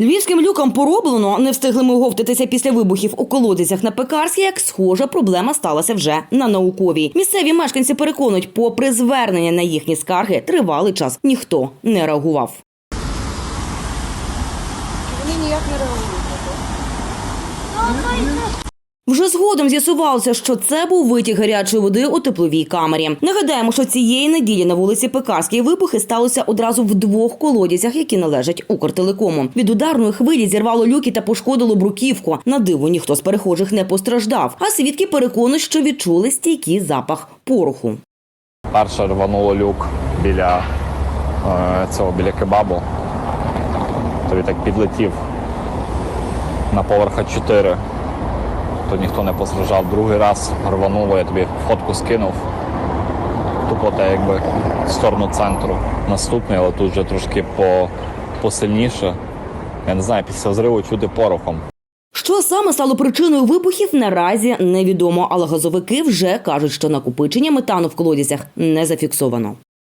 Львівським люкам пороблено, не встигли ми оговтатися після вибухів у колодязях на Пекарській, як схожа проблема сталася вже на науковій. Місцеві мешканці переконують, попри звернення на їхні скарги, тривалий час ніхто не реагував. Вони ніяк не реагують. Вже згодом з'ясувалося, що це був витік гарячої води у тепловій камері. Нагадаємо, що цієї неділі на вулиці Пекарській вибухи сталося одразу в двох колодязях, які належать Укртелекому. Від ударної хвилі зірвало люки та пошкодило бруківку. На диво ніхто з перехожих не постраждав. А свідки переконують, що відчули стійкий запах пороху. Перше рвануло люк біля е, цього біля кебабу. Тобі так підлетів на поверха 4. То ніхто не постраждав. Другий раз рвануло, я тобі фотку скинув. Тупо те якби в сторону центру. Наступний, але тут вже трошки по, посильніше. Я не знаю, після зриву чути порохом. Що саме стало причиною вибухів, наразі невідомо, але газовики вже кажуть, що накопичення метану в колодязях не зафіксовано.